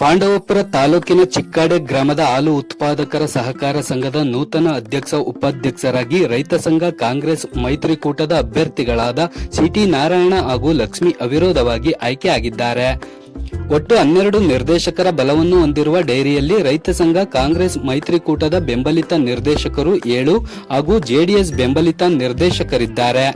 ಪಾಂಡವಪುರ ತಾಲೂಕಿನ ಚಿಕ್ಕಾಡೆ ಗ್ರಾಮದ ಹಾಲು ಉತ್ಪಾದಕರ ಸಹಕಾರ ಸಂಘದ ನೂತನ ಅಧ್ಯಕ್ಷ, ಉಪಾಧ್ಯಕ್ಷರಾಗಿ ರೈತ ಸಂಘ, ಕಾಂಗ್ರೆಸ್, ಮೈತ್ರಿಕೂಟದ ಅಭ್ಯರ್ಥಿಗಳಾದ ಸಿಟಿ ನಾರಾಯಣ ಹಾಗೂ ಲಕ್ಷ್ಮಿ ಅವಿರೋಧವಾಗಿ ಆಯ್ಕೆಯಾಗಿದ್ದಾರೆ ಒಟ್ಟು ಹನ್ನೆರಡು ನಿರ್ದೇಶಕರ ಬಲವನ್ನು ಹೊಂದಿರುವ ಡೈರಿಯಲ್ಲಿ ರೈತ ಸಂಘ, ಕಾಂಗ್ರೆಸ್ ಮೈತ್ರಿಕೂಟದ ಬೆಂಬಲಿತ ನಿರ್ದೇಶಕರು ಏಳು ಹಾಗೂ ಜೆಡಿಎಸ್ ಬೆಂಬಲಿತ ನಿರ್ದೇಶಕರಿದ್ದಾರೆ.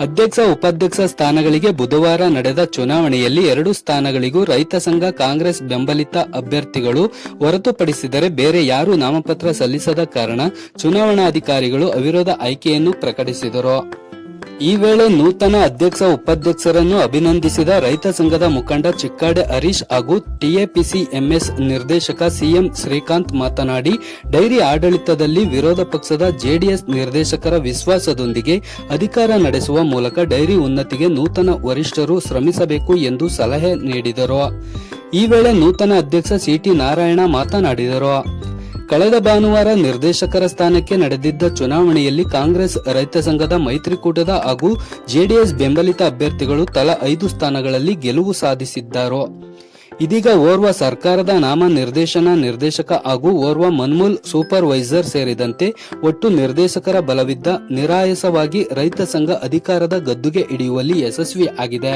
ಅಧ್ಯಕ್ಷ, ಉಪಾಧ್ಯಕ್ಷ ಸ್ಥಾನಗಳಿಗೆ ಬುಧವಾರ ನಡೆದ ಚುನಾವಣೆಯಲ್ಲಿ ಎರಡು ಸ್ಥಾನಗಳಿಗೂ ರೈತ ಸಂಘ, ಕಾಂಗ್ರೆಸ್ ಬೆಂಬಲಿತ ಅಭ್ಯರ್ಥಿಗಳು ಹೊರತುಪಡಿಸಿದರೆ ಬೇರೆ ಯಾರೂ ನಾಮಪತ್ರ ಸಲ್ಲಿಸದ ಕಾರಣ ಚುನಾವಣಾಧಿಕಾರಿಗಳು ಅವಿರೋಧ ಆಯ್ಕೆಯನ್ನು ಪ್ರಕಟಿಸಿದರು. ಈ ವೇಳೆ ನೂತನ ಅಧ್ಯಕ್ಷ ಉಪಾಧ್ಯಕ್ಷರನ್ನು ಅಭಿನಂದಿಸಿದ ರೈತ ಸಂಘದ ಮುಖಂಡ ಚಿಕ್ಕಾಡೆ ಹರೀಶ್ ಹಾಗೂ ಟಿಎಪಿಸಿ ಎಂಎಸ್ ನಿರ್ದೇಶಕ ಸಿಎಂ ಶ್ರೀಕಾಂತ್ ಮಾತನಾಡಿ, ಡೈರಿ ಆಡಳಿತದಲ್ಲಿ ವಿರೋಧ ಪಕ್ಷದ ಜೆಡಿಎಸ್ ನಿರ್ದೇಶಕರ ವಿಶ್ವಾಸದೊಂದಿಗೆ ಅಧಿಕಾರ ನಡೆಸುವ ಮೂಲಕ ಡೈರಿ ಉನ್ನತಿಗೆ ನೂತನ ವರಿಷ್ಠರು ಶ್ರಮಿಸಬೇಕು ಎಂದು ಸಲಹೆ ನೀಡಿದರು. ಈ ವೇಳೆ ನೂತನ ಅಧ್ಯಕ್ಷ ಸಿಟಿ ನಾರಾಯಣ ಮಾತನಾಡಿದರು. ಕಳೆದ ಭಾನುವಾರ ನಿರ್ದೇಶಕರ ಸ್ಥಾನಕ್ಕೆ ನಡೆದಿದ್ದ ಚುನಾವಣೆಯಲ್ಲಿ ಕಾಂಗ್ರೆಸ್, ರೈತ ಸಂಘದ ಮೈತ್ರಿಕೂಟದ ಹಾಗೂ ಜೆಡಿಎಸ್ ಬೆಂಬಲಿತ ಅಭ್ಯರ್ಥಿಗಳು ತಲಾ ಐದು ಸ್ಥಾನಗಳಲ್ಲಿ ಗೆಲುವು ಸಾಧಿಸಿದ್ದರು? ಇದೀಗ ಓರ್ವ ಸರ್ಕಾರದ ನಾಮ ನಿರ್ದೇಶನ ನಿರ್ದೇಶಕ ಹಾಗೂ ಓರ್ವ ಮನ್ಮೂಲ್ ಸೂಪರ್ವೈಸರ್ ಸೇರಿದಂತೆ ಒಟ್ಟು ನಿರ್ದೇಶಕರ ಬಲವಿದ್ದ ನಿರಾಯಸವಾಗಿ ರೈತ ಸಂಘ ಅಧಿಕಾರದ ಗದ್ದುಗೆ ಹಿಡಿಯುವಲ್ಲಿ ಯಶಸ್ವಿ ಆಗಿದೆ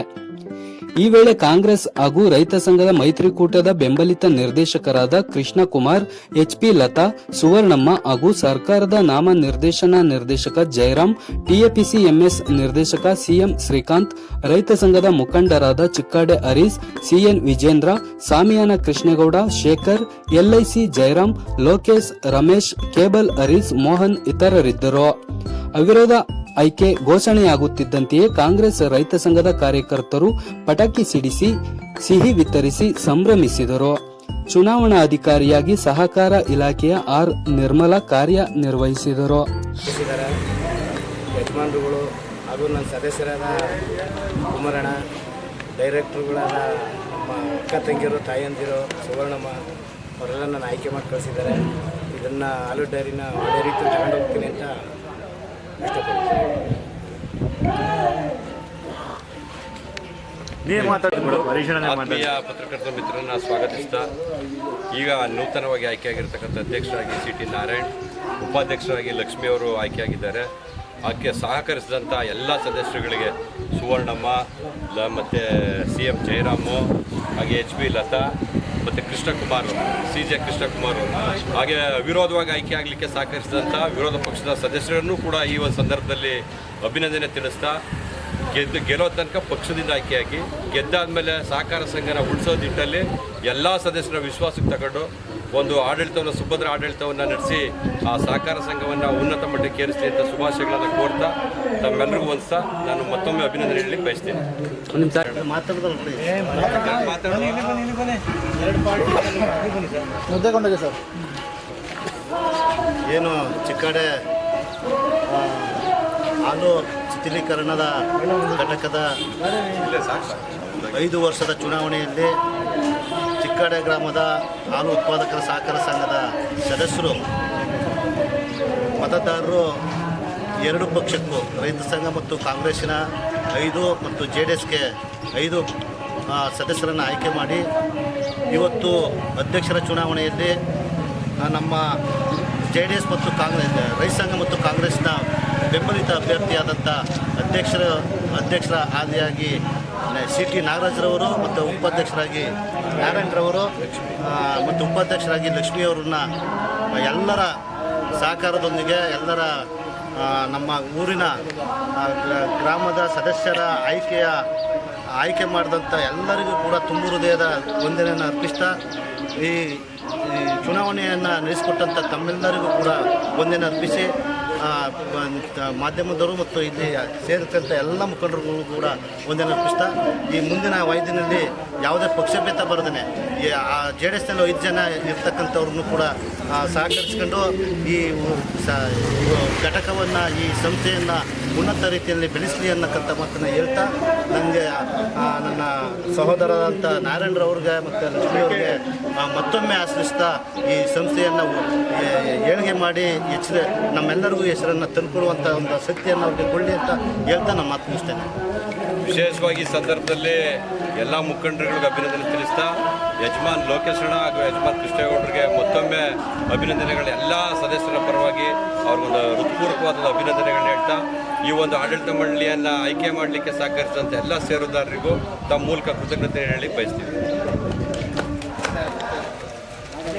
ಈ ವೇಳೆ ಕಾಂಗ್ರೆಸ್ ಹಾಗೂ ರೈತ ಸಂಘದ ಮೈತ್ರಿಕೂಟದ ಬೆಂಬಲಿತ ನಿರ್ದೇಶಕರಾದ ಕೃಷ್ಣ ಕುಮಾರ್ ಎಚ್ಪಿ ಲತಾ, ಸುವರ್ಣಮ್ಮ ಹಾಗೂ ಸರ್ಕಾರದ ನಾಮ ನಿರ್ದೇಶನ ನಿರ್ದೇಶಕ ಜಯರಾಮ್ ಟಿಎಪಿಸಿ ಎಂಎಸ್ ನಿರ್ದೇಶಕ ಸಿಎಂ ಶ್ರೀಕಾಂತ್, ರೈತ ಸಂಘದ ಮುಖಂಡರಾದ ಚಿಕ್ಕಾಡೆ ಹರೀಶ್ ಸಿಎನ್ ವಿಜೇಂದ್ರ ಸಾಮಿಯಾನ ಕೃಷ್ಣೇಗೌಡ, ಶೇಖರ್ ಎಲ್ಐಸಿ ಜಯರಾಮ್, ಲೋಕೇಶ್, ರಮೇಶ್, ಕೇಬಲ್ ಹರೀಶ್, ಮೋಹನ್ ಇತರರಿದ್ದರು. ಅವಿರೋಧ ಆಯ್ಕೆ ಘೋಷಣೆಯಾಗುತ್ತಿದ್ದಂತೆಯೇ ಕಾಂಗ್ರೆಸ್ ರೈತ ಸಂಘದ ಕಾರ್ಯಕರ್ತರು ಪಟಾಕಿ ಸಿಡಿಸಿ, ಸಿಹಿ ವಿತರಿಸಿ ಸಂಭ್ರಮಿಸಿದರು. ಚುನಾವಣಾ ಅಧಿಕಾರಿಯಾಗಿ ಸಹಕಾರ ಇಲಾಖೆಯ ಆರ್ ನಿರ್ಮಲಾ ಕಾರ್ಯ ನಿರ್ವಹಿಸಿದರು ಯಜಮಾನರುಗಳು ಹಾಗೂ ನನ್ನ ಸದಸ್ಯರಾದ ಕುಮಾರಣ್ಣ, ಡೈರೆಕ್ಟ್ರುಗಳಾದ ನಮ್ಮ ಅಕ್ಕ ತಂಗಿಯರು, ತಾಯಂದಿರು, ಸುವರ್ಣಮ್ಮ ಅವರೆಲ್ಲ ನಾನು ಆಯ್ಕೆ ಮಾಡಿ ಕಳಿಸಿದ್ದಾರೆ. ಇದನ್ನು ಆಲೂ ಡೈರಿನ ಒಳ್ಳೆ ರೀತಿ ತಗೊಂಡು ಹೋಗ್ತೀನಿ ಅಂತ ಇಷ್ಟಪಡ್ತೀನಿ. ಆತ್ಮೀಯ ಪತ್ರಕರ್ತ ಮಿತ್ರರನ್ನ ಸ್ವಾಗತಿಸ್ತಾ, ಈಗ ನೂತನವಾಗಿ ಆಯ್ಕೆಯಾಗಿರ್ತಕ್ಕಂಥ ಅಧ್ಯಕ್ಷರಾಗಿ ಸಿ ಟಿ ನಾರಾಯಣ್, ಉಪಾಧ್ಯಕ್ಷರಾಗಿ ಲಕ್ಷ್ಮಿ ಅವರು ಆಯ್ಕೆಯಾಗಿದ್ದಾರೆ. ಆಕೆ ಸಹಕರಿಸಿದಂಥ ಎಲ್ಲ ಸದಸ್ಯರುಗಳಿಗೆ ಸುವರ್ಣಮ್ಮ, ಲ ಮತ್ತು ಸಿ ಎಂ ಜಯರಾಮು, ಹಾಗೆ ಎಚ್ ಪಿ ಲತಾ ಮತ್ತು ಕೃಷ್ಣಕುಮಾರ್ ಸಿ ಜೆ ಕೃಷ್ಣಕುಮಾರ್ ಹಾಗೆ ವಿರೋಧವಾಗಿ ಆಯ್ಕೆ ಆಗಲಿಕ್ಕೆ ಸಹಕರಿಸಿದಂಥ ವಿರೋಧ ಪಕ್ಷದ ಸದಸ್ಯರನ್ನು ಕೂಡ ಈ ಒಂದು ಸಂದರ್ಭದಲ್ಲಿ ಅಭಿನಂದನೆ ತಿಳಿಸ್ತಾ ಗೆದ್ದು ಗೆಲ್ಲೋ ತನಕ ಪಕ್ಷದಿಂದ ಆಯ್ಕೆಯಾಗಿ ಗೆದ್ದಾದ್ಮೇಲೆ ಸಹಕಾರ ಸಂಘನ ಉಳಿಸೋ ನಿಟ್ಟಲ್ಲಿ ಎಲ್ಲ ಸದಸ್ಯರ ವಿಶ್ವಾಸಕ್ಕೆ ತಗೊಂಡು ಒಂದು ಆಡಳಿತವನ್ನು ಸುಭದ್ರ ಆಡಳಿತವನ್ನು ನಡೆಸಿ ಆ ಸಹಕಾರ ಸಂಘವನ್ನು ಉನ್ನತ ಮಟ್ಟಕ್ಕೆ ಏರಿಸಲಿ ಅಂತ ಶುಭಾಶಯಗಳನ್ನು ಕೋರ್ತಾ ತಮ್ಮೆಲ್ಲರಿಗೂ ಒಂದ್ಸ ನಾನು ಮತ್ತೊಮ್ಮೆ ಅಭಿನಂದನೆ ಹೇಳಲಿಕ್ಕೆ ಬಯಸ್ತೀನಿ. ಏನು ಚಿಕ್ಕಡೆ ಅದು ಹಾಲು ಶಿಥಿಲೀಕರಣದ ಘಟಕದ ಐದು ವರ್ಷದ ಚುನಾವಣೆಯಲ್ಲಿ ಚಿಕ್ಕಾಡೆ ಗ್ರಾಮದ ಹಾಲು ಉತ್ಪಾದಕರ ಸಹಕಾರ ಸಂಘದ ಸದಸ್ಯರು, ಮತದಾರರು ಎರಡು ಪಕ್ಷಕ್ಕೂ, ರೈತ ಸಂಘ ಮತ್ತು ಕಾಂಗ್ರೆಸ್ಸಿನ ಐದು ಮತ್ತು ಜೆ ಡಿ ಎಸ್ಗೆ ಐದು ಸದಸ್ಯರನ್ನು ಆಯ್ಕೆ ಮಾಡಿ ಇವತ್ತು ಅಧ್ಯಕ್ಷರ ಚುನಾವಣೆಯಲ್ಲಿ ನಮ್ಮ ಜೆ ಡಿ ಎಸ್ ಮತ್ತು ಕಾಂಗ್ರೆಸ್, ರೈತ ಸಂಘ ಮತ್ತು ಕಾಂಗ್ರೆಸ್ನ ಬೆಂಬಲಿತ ಅಭ್ಯರ್ಥಿಯಾದಂಥ ಅಧ್ಯಕ್ಷರ ಅಧ್ಯಕ್ಷರ ಆದಿಯಾಗಿ ಸಿ ಟಿ ನಾಗರಾಜ್ರವರು ಮತ್ತು ಉಪಾಧ್ಯಕ್ಷರಾಗಿ ನಾರಾಯಣರವರು ಮತ್ತು ಉಪಾಧ್ಯಕ್ಷರಾಗಿ ಲಕ್ಷ್ಮಿಯವರನ್ನ ಎಲ್ಲರ ಸಹಕಾರದೊಂದಿಗೆ ಎಲ್ಲರ ನಮ್ಮ ಊರಿನ ಗ್ರಾಮದ ಸದಸ್ಯರ ಆಯ್ಕೆಯ, ಆಯ್ಕೆ ಮಾಡಿದಂಥ ಎಲ್ಲರಿಗೂ ಕೂಡ ತುಂಬು ಹೃದಯದ ವಂದನೆಯನ್ನು ಅರ್ಪಿಸ್ತಾ, ಈ ಚುನಾವಣೆಯನ್ನು ನಡೆಸಿಕೊಟ್ಟಂಥ ತಮ್ಮೆಲ್ಲರಿಗೂ ಕೂಡ ವಂದನೆ ಅರ್ಪಿಸಿ ಮಾಧ್ಯಮದವರು ಮತ್ತು ಇಲ್ಲಿ ಸೇರಿದಂಥ ಎಲ್ಲ ಮುಖಂಡರುಗಳು ಕೂಡ ಒಂದೇ ಅರ್ಪಿಸ್ತಾ ಈ ಮುಂದಿನ ವೈದ್ಯನಲ್ಲಿ ಯಾವುದೇ ಪಕ್ಷಭೇದ ಬರದೇ ಜೆ ಡಿ ಎಸ್ನಲ್ಲಿ ಐದು ಜನ ಇರ್ತಕ್ಕಂಥವ್ರನ್ನೂ ಕೂಡ ಸಹಕರಿಸ್ಕೊಂಡು ಈ ಘಟಕವನ್ನು, ಈ ಸಂಸ್ಥೆಯನ್ನು ಉನ್ನತ ರೀತಿಯಲ್ಲಿ ಬೆಳೆಸಲಿ ಅನ್ನಕ್ಕಂಥ ಮಾತನ್ನು ಹೇಳ್ತಾ ನನಗೆ ನನ್ನ ಸಹೋದರರಾದಂಥ ನಾರಾಯಣರವ್ರಿಗೆ ಮತ್ತು ಲಕ್ಷ್ಮಿಯವ್ರಿಗೆ ಮತ್ತೊಮ್ಮೆ ಆಶ್ರಯಿಸ್ತಾ ಈ ಸಂಸ್ಥೆಯನ್ನು ಏಳಿಗೆ ಮಾಡಿ ಹೆಚ್ಚಿನ ನಮ್ಮೆಲ್ಲರಿಗೂ ಹೆಸರನ್ನು ತಂದುಕೊಡುವಂಥ ಒಂದು ಶಕ್ತಿಯನ್ನು ಅವ್ರಿಗೆ ಕೊಡಲಿ ಅಂತ ಹೇಳ್ತಾ ನಾನು ಮಾತು ಮುಗಿಸ್ತೇನೆ ವಿಶೇಷವಾಗಿ ಸಂದರ್ಭದಲ್ಲಿ ಎಲ್ಲ ಮುಖಂಡರುಗಳಿಗೆ ಅಭಿನಂದನೆ ತಿಳಿಸ್ತಾ, ಯಜಮಾನ್ ಲೋಕೇಶ್ ಅಣ್ಣ ಹಾಗೂ ಯಜಮಾನ್ ಕೃಷ್ಣೇಗೌಡರಿಗೆ ಮತ್ತೊಮ್ಮೆ ಅಭಿನಂದನೆಗಳು ಎಲ್ಲ ಸದಸ್ಯರ ಪರವಾಗಿ ಅವ್ರಿಗೊಂದು ಹೃತ್ಪೂರ್ವಕವಾದ ಅಭಿನಂದನೆಗಳನ್ನ ಹೇಳ್ತಾ, ಈ ಒಂದು ಆಡಳಿತ ಮಂಡಳಿಯನ್ನು ಆಯ್ಕೆ ಮಾಡಲಿಕ್ಕೆ ಸಹಕರಿಸಿದಂಥ ಎಲ್ಲ ಸೇರುದಾರರಿಗೂ ತಮ್ಮ ಮೂಲಕ ಕೃತಜ್ಞತೆ ಹೇಳಿ ಬಯಸ್ತೀವಿ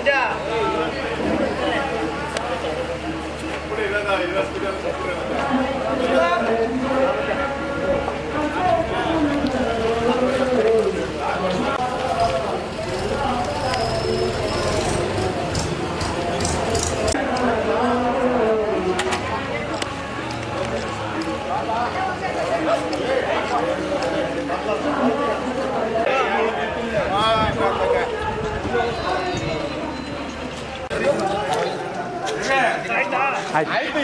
これいらない、いらなくてく。ಆಯ್ತು.